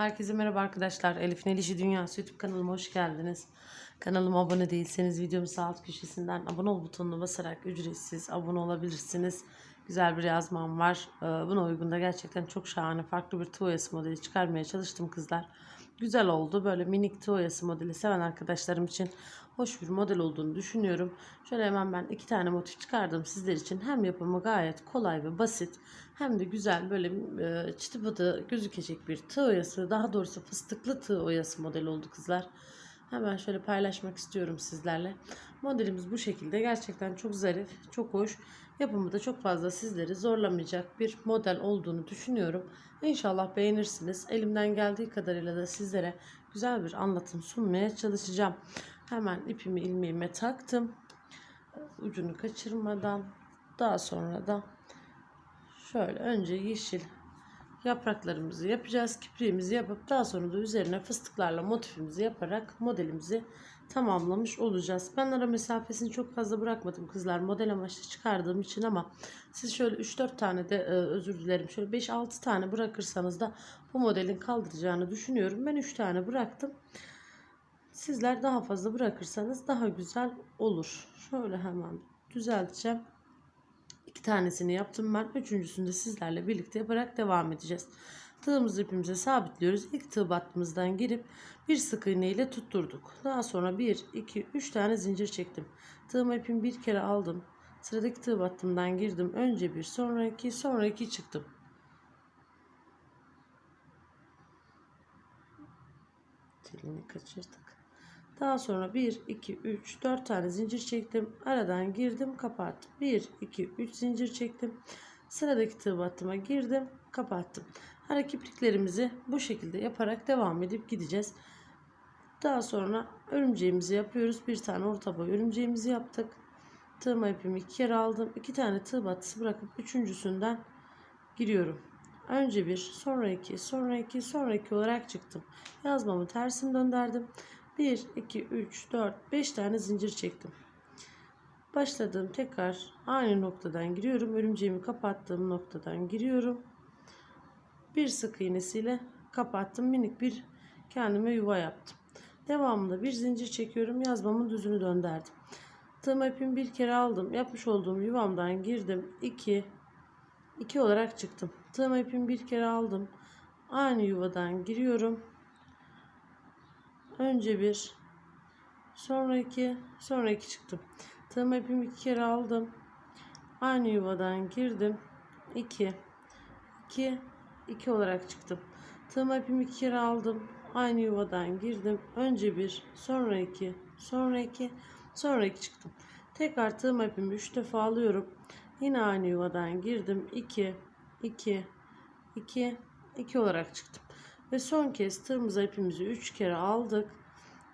Herkese merhaba arkadaşlar. Elif Nelişi Dünyası YouTube kanalıma hoş geldiniz. Kanalıma abone değilseniz videomun sağ alt köşesinden abone ol butonuna basarak ücretsiz abone olabilirsiniz. Güzel bir yazmam var. Ee, Buna uygun da gerçekten çok şahane farklı bir tığ oyası modeli çıkarmaya çalıştım kızlar. Güzel oldu. Böyle minik tığ oyası modeli seven arkadaşlarım için hoş bir model olduğunu düşünüyorum. Şöyle hemen ben iki tane motif çıkardım sizler için. Hem yapımı gayet kolay ve basit hem de güzel böyle e, çıtı pıtı gözükecek bir tığ oyası. Daha doğrusu fıstıklı tığ oyası modeli oldu kızlar. Hemen şöyle paylaşmak istiyorum sizlerle. Modelimiz bu şekilde. Gerçekten çok zarif, çok hoş. Yapımı da çok fazla sizleri zorlamayacak bir model olduğunu düşünüyorum. İnşallah beğenirsiniz. Elimden geldiği kadarıyla da sizlere güzel bir anlatım sunmaya çalışacağım. Hemen ipimi ilmeğime taktım. Ucunu kaçırmadan daha sonra da şöyle önce yeşil yapraklarımızı yapacağız. Kipriğimizi yapıp daha sonra da üzerine fıstıklarla motifimizi yaparak modelimizi tamamlamış olacağız. Ben ara mesafesini çok fazla bırakmadım kızlar. Model amaçlı çıkardığım için ama siz şöyle 3-4 tane de e, özür dilerim. Şöyle 5-6 tane bırakırsanız da bu modelin kaldıracağını düşünüyorum. Ben 3 tane bıraktım. Sizler daha fazla bırakırsanız daha güzel olur. Şöyle hemen düzelteceğim. İki tanesini yaptım ben. Üçüncüsünü de sizlerle birlikte yaparak devam edeceğiz. Tığımızı ipimize sabitliyoruz. İlk tığ battığımızdan girip bir sık iğne ile tutturduk. Daha sonra 1, 2, 3 tane zincir çektim. Tığımı ipimi bir kere aldım. Sıradaki tığ battığımdan girdim. Önce bir, sonra iki, sonra iki çıktım. Telini kaçırdık. Daha sonra 1, 2, 3, 4 tane zincir çektim. Aradan girdim, kapattım. 1, 2, 3 zincir çektim. Sıradaki tığ battıma girdim, kapattım. Ara kipriklerimizi bu şekilde yaparak devam edip gideceğiz. Daha sonra örümceğimizi yapıyoruz. Bir tane orta boy örümceğimizi yaptık. Tığıma ipimi iki kere aldım. iki tane tığ battısı bırakıp üçüncüsünden giriyorum. Önce bir, sonra iki, sonra iki, sonra iki olarak çıktım. Yazmamı tersine döndürdüm. 1, 2, 3, 4, 5 tane zincir çektim. Başladığım tekrar aynı noktadan giriyorum. Örümceğimi kapattığım noktadan giriyorum. Bir sık iğnesiyle kapattım. Minik bir kendime yuva yaptım. Devamında bir zincir çekiyorum. Yazmamın düzünü döndürdüm. Tığım ipimi bir kere aldım. Yapmış olduğum yuvamdan girdim. 2 2 olarak çıktım. Tığım ipimi bir kere aldım. Aynı yuvadan giriyorum. Önce bir, sonra iki, sonra iki çıktım. Tığım ipimi iki kere aldım. Aynı yuvadan girdim. 2 2 2 olarak çıktım. Tığım ipimi iki kere aldım. Aynı yuvadan girdim. Önce bir, sonra iki, sonra iki, sonra iki çıktım. Tekrar tığım ipimi 3 defa alıyorum. Yine aynı yuvadan girdim. 2 2 2 2 olarak çıktım. Ve son kez tığımıza ipimizi 3 kere aldık.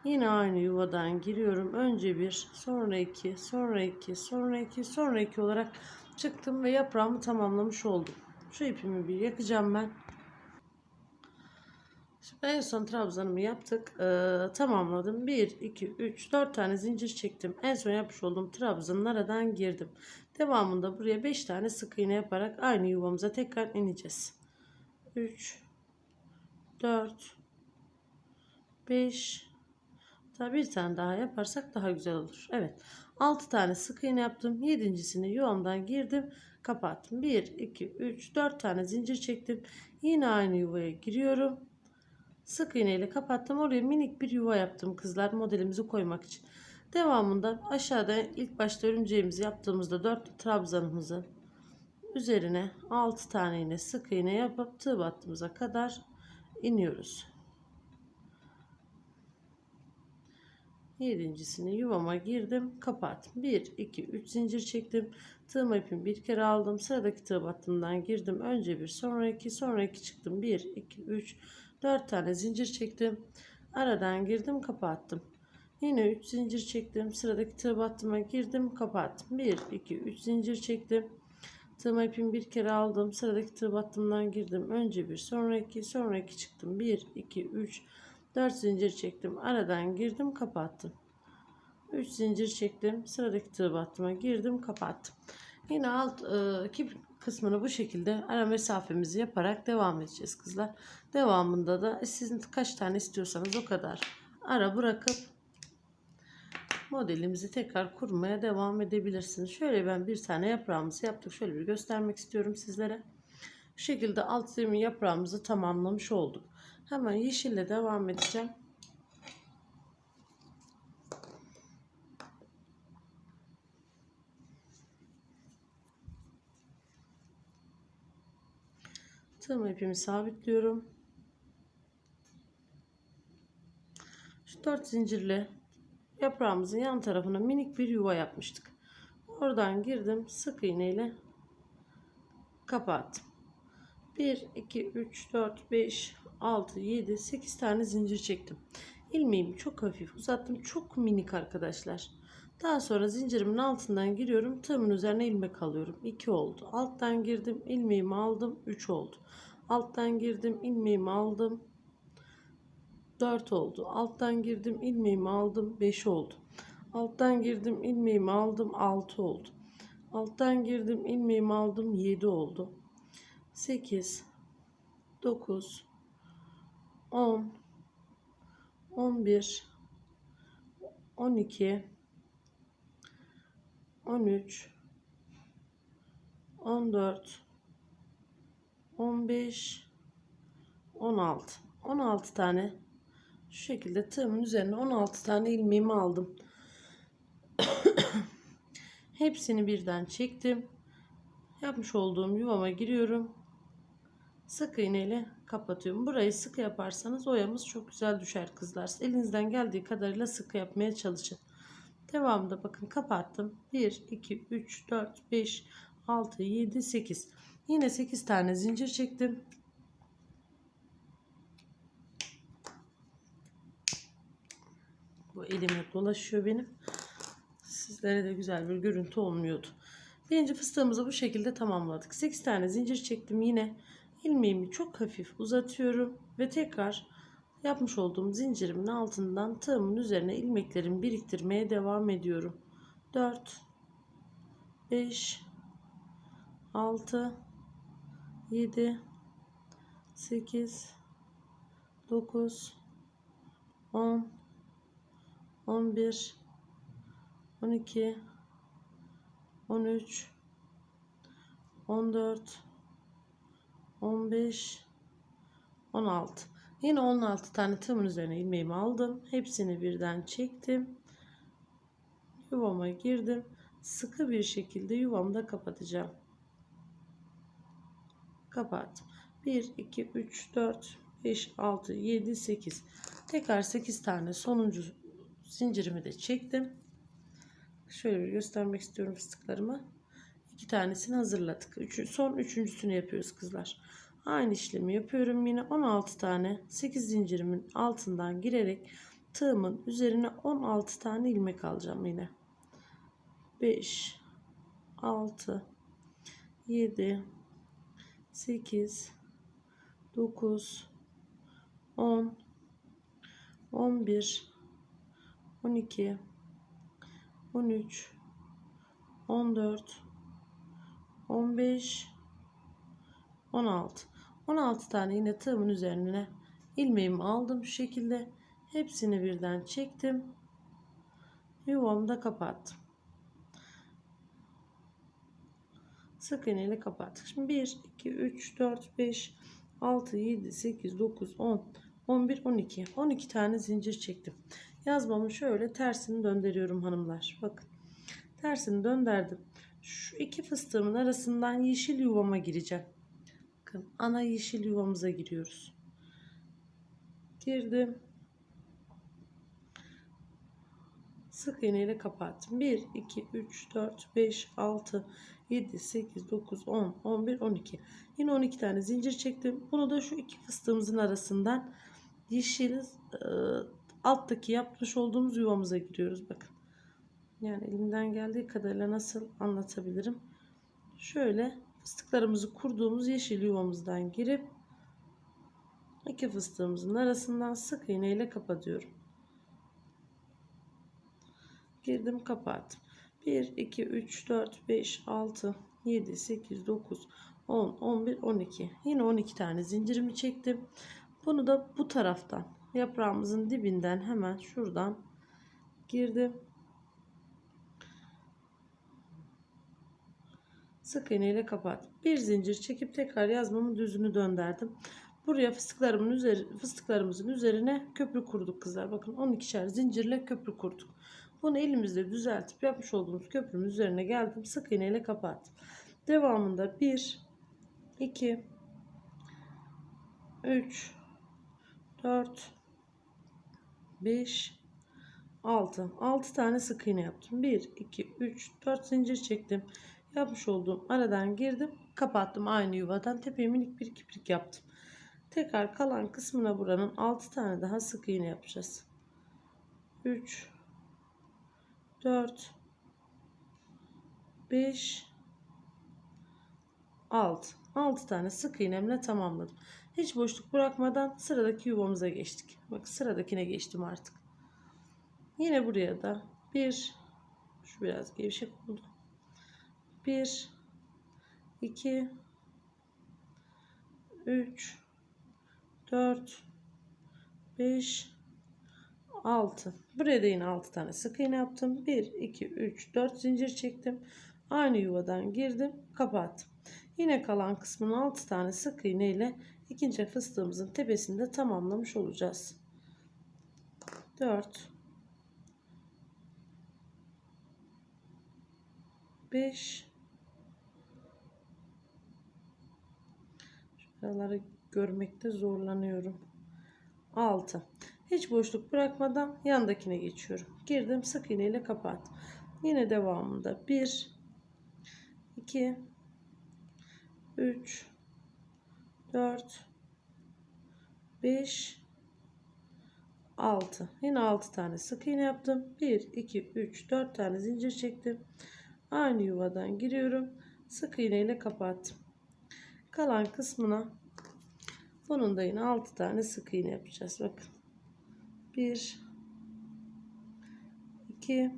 Yine aynı yuvadan giriyorum. Önce bir, sonra iki, sonra iki, sonra iki, sonra iki olarak çıktım ve yaprağımı tamamlamış oldum. Şu ipimi bir yakacağım ben. Şimdi en son trabzanımı yaptık. Ee, tamamladım. 1, 2, 3, 4 tane zincir çektim. En son yapmış olduğum trabzanın aradan girdim. Devamında buraya 5 tane sık iğne yaparak aynı yuvamıza tekrar ineceğiz. 3, 4, 5, Hatta bir tane daha yaparsak daha güzel olur. Evet. 6 tane sık iğne yaptım. 7.sini yuvamdan girdim. Kapattım. 1, 2, 3, 4 tane zincir çektim. Yine aynı yuvaya giriyorum. Sık iğne ile kapattım. Oraya minik bir yuva yaptım kızlar modelimizi koymak için. Devamında aşağıda ilk başta örümceğimizi yaptığımızda 4 trabzanımızın üzerine 6 tane iğne sık iğne yapıp tığ battığımıza kadar iniyoruz. Yedincisini yuvama girdim. Kapattım. 1, 2, 3 zincir çektim. Tığım ipimi bir kere aldım. Sıradaki tığ battığımdan girdim. Önce bir, sonra iki, sonra iki çıktım. 1, 2, 3, 4 tane zincir çektim. Aradan girdim, kapattım. Yine 3 zincir çektim. Sıradaki tığ battıma girdim, kapattım. 1, 2, 3 zincir çektim. Tığım ipimi bir kere aldım. Sıradaki tığ battığımdan girdim. Önce bir, sonra iki, sonra iki çıktım. 1, 2, 3, 4 zincir çektim. Aradan girdim kapattım. 3 zincir çektim. Sıradaki tığ battıma girdim kapattım. Yine alt e, kip, kısmını bu şekilde ara mesafemizi yaparak devam edeceğiz kızlar. Devamında da sizin kaç tane istiyorsanız o kadar ara bırakıp modelimizi tekrar kurmaya devam edebilirsiniz. Şöyle ben bir tane yaprağımızı yaptık. Şöyle bir göstermek istiyorum sizlere. Bu şekilde alt zemin yaprağımızı tamamlamış olduk. Hemen yeşille devam edeceğim. Tığım ipimi sabitliyorum. Şu dört zincirle yaprağımızın yan tarafına minik bir yuva yapmıştık. Oradan girdim sık iğneyle kapattım. 1 2 3 4 5 6 7 8 tane zincir çektim. İlmeğimi çok hafif uzattım. Çok minik arkadaşlar. Daha sonra zincirimin altından giriyorum. Tığımın üzerine ilmek alıyorum. 2 oldu. Alttan girdim. ilmeğimi aldım. 3 oldu. Alttan girdim. ilmeğimi aldım. 4 oldu. Alttan girdim. ilmeğimi aldım. 5 oldu. Alttan girdim. ilmeğimi aldım. 6 oldu. Alttan girdim. ilmeğimi aldım. 7 oldu. 8 9 10 11 12 13 14 15 16 16 tane şu şekilde tığımın üzerine 16 tane ilmeğimi aldım. Hepsini birden çektim. Yapmış olduğum yuvama giriyorum. Sık iğneyle kapatıyorum. Burayı sıkı yaparsanız oyamız çok güzel düşer kızlar. Elinizden geldiği kadarıyla sıkı yapmaya çalışın. Devamında bakın kapattım. 1, 2, 3, 4, 5, 6, 7, 8. Yine 8 tane zincir çektim. Bu elime dolaşıyor benim. Sizlere de güzel bir görüntü olmuyordu. Birinci fıstığımızı bu şekilde tamamladık. 8 tane zincir çektim yine. ilmeğimi çok hafif uzatıyorum ve tekrar yapmış olduğum zincirimin altından tığımın üzerine ilmeklerimi biriktirmeye devam ediyorum. 4 5 6 7 8 9 10 11 12 13 14 15 16 yine 16 tane tığımın üzerine ilmeğimi aldım. Hepsini birden çektim. Yuvama girdim. Sıkı bir şekilde yuvamda kapatacağım. Kapattım. 1 2 3 4 5 6 7 8 tekrar 8 tane sonuncu zincirimi de çektim. Şöyle bir göstermek istiyorum fıstıklarımı. İki tanesini hazırladık. Üçü, son üçüncüsünü yapıyoruz kızlar. Aynı işlemi yapıyorum yine. 16 tane 8 zincirimin altından girerek tığımın üzerine 16 tane ilmek alacağım yine. 5 6 7 8 9 10 11 12 13 14 15 16 16 tane yine tığımın üzerine ilmeğimi aldım şu şekilde. Hepsini birden çektim. Yuvamı da kapattım. Sık iğne ile kapattık. Şimdi 1 2 3 4 5 6 7 8 9 10 11 12 12 tane zincir çektim yazmamı şöyle tersini döndürüyorum hanımlar. Bakın tersini döndürdüm. Şu iki fıstığımın arasından yeşil yuvama gireceğim. Bakın ana yeşil yuvamıza giriyoruz. Girdim. Sık iğne ile kapattım 1 2 3 4 5 6 7 8 9 10 11 12 yine 12 tane zincir çektim. Bunu da şu iki fıstığımızın arasından yeşil e, alttaki yapmış olduğumuz yuvamıza giriyoruz bakın yani elimden geldiği kadarıyla nasıl anlatabilirim şöyle fıstıklarımızı kurduğumuz yeşil yuvamızdan girip iki fıstığımızın arasından sık iğne ile kapatıyorum girdim kapattım 1 2 3 4 5 6 7, 8, 9, 10, 11, 12. Yine 12 tane zincirimi çektim. Bunu da bu taraftan yaprağımızın dibinden hemen şuradan girdim. Sık iğne ile kapat. Bir zincir çekip tekrar yazmamın düzünü döndürdüm. Buraya fıstıklarımın üzeri, fıstıklarımızın üzerine köprü kurduk kızlar. Bakın 12'şer zincirle köprü kurduk. Bunu elimizle düzeltip yapmış olduğumuz köprünün üzerine geldim. Sık iğne ile kapattım. Devamında 1 2 3 4 5 6 6 tane sık iğne yaptım. 1 2 3 4 zincir çektim. Yapmış olduğum aradan girdim. Kapattım aynı yuvadan. Tepeye minik bir kiprik yaptım. Tekrar kalan kısmına buranın 6 tane daha sık iğne yapacağız. 3 4 5 6 6 tane sık iğnemle tamamladım. Hiç boşluk bırakmadan sıradaki yuvamıza geçtik. Bak sıradakine geçtim artık. Yine buraya da bir şu biraz gevşek oldu. 1 2 3 4 5 6 buraya da yine 6 tane sık iğne yaptım 1 2 3 4 zincir çektim aynı yuvadan girdim kapattım yine kalan kısmın 6 tane sık iğne ile ikinci fıstığımızın tepesinde tamamlamış olacağız 4 5 Şuraları görmekte zorlanıyorum. 6. Hiç boşluk bırakmadan yandakine geçiyorum. Girdim sık iğne ile kapattım. Yine devamında 1 2 3 4 5 6 yine 6 tane sık iğne yaptım. 1 2 3 4 tane zincir çektim. Aynı yuvadan giriyorum. Sık iğne ile kapattım. Kalan kısmına bunun da yine 6 tane sık iğne yapacağız. Bakın. 1 2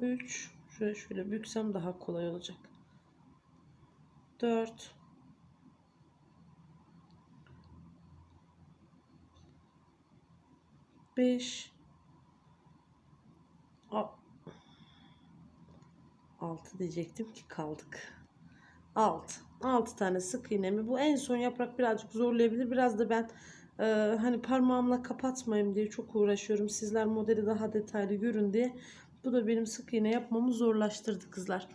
3 şöyle şöyle büksem daha kolay olacak. 4 5 6 diyecektim ki kaldık. 6 6 tane sık iğnemi. Bu en son yaprak birazcık zorlayabilir. Biraz da ben e, hani parmağımla kapatmayayım diye çok uğraşıyorum. Sizler modeli daha detaylı görün diye bu da benim sık iğne yapmamı zorlaştırdı kızlar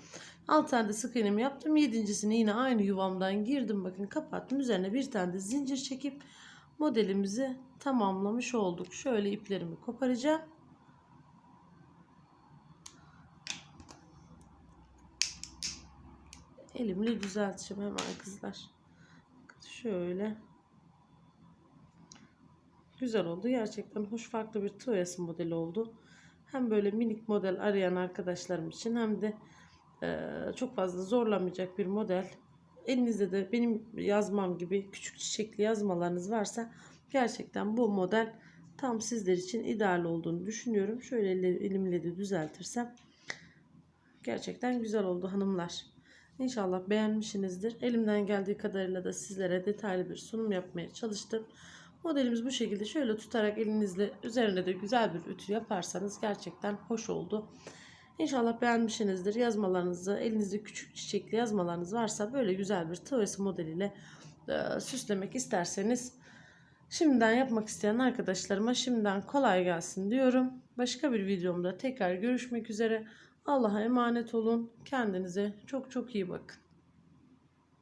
6 tane de sık iğnemi yaptım yedincisini yine aynı yuvamdan girdim bakın kapattım üzerine bir tane de zincir çekip modelimizi tamamlamış olduk şöyle iplerimi koparacağım elimle düzelteceğim hemen kızlar. Şöyle. Güzel oldu. Gerçekten hoş farklı bir tığ modeli oldu. Hem böyle minik model arayan arkadaşlarım için hem de e, çok fazla zorlamayacak bir model. Elinizde de benim yazmam gibi küçük çiçekli yazmalarınız varsa gerçekten bu model tam sizler için ideal olduğunu düşünüyorum. Şöyle elimle de düzeltirsem gerçekten güzel oldu hanımlar. İnşallah beğenmişsinizdir. Elimden geldiği kadarıyla da sizlere detaylı bir sunum yapmaya çalıştım. Modelimiz bu şekilde şöyle tutarak elinizle üzerine de güzel bir ütü yaparsanız gerçekten hoş oldu. İnşallah beğenmişsinizdir. Yazmalarınızı elinizde küçük çiçekli yazmalarınız varsa böyle güzel bir tığ modeliyle e, süslemek isterseniz şimdiden yapmak isteyen arkadaşlarıma şimdiden kolay gelsin diyorum. Başka bir videomda tekrar görüşmek üzere. Allah'a emanet olun. Kendinize çok çok iyi bakın.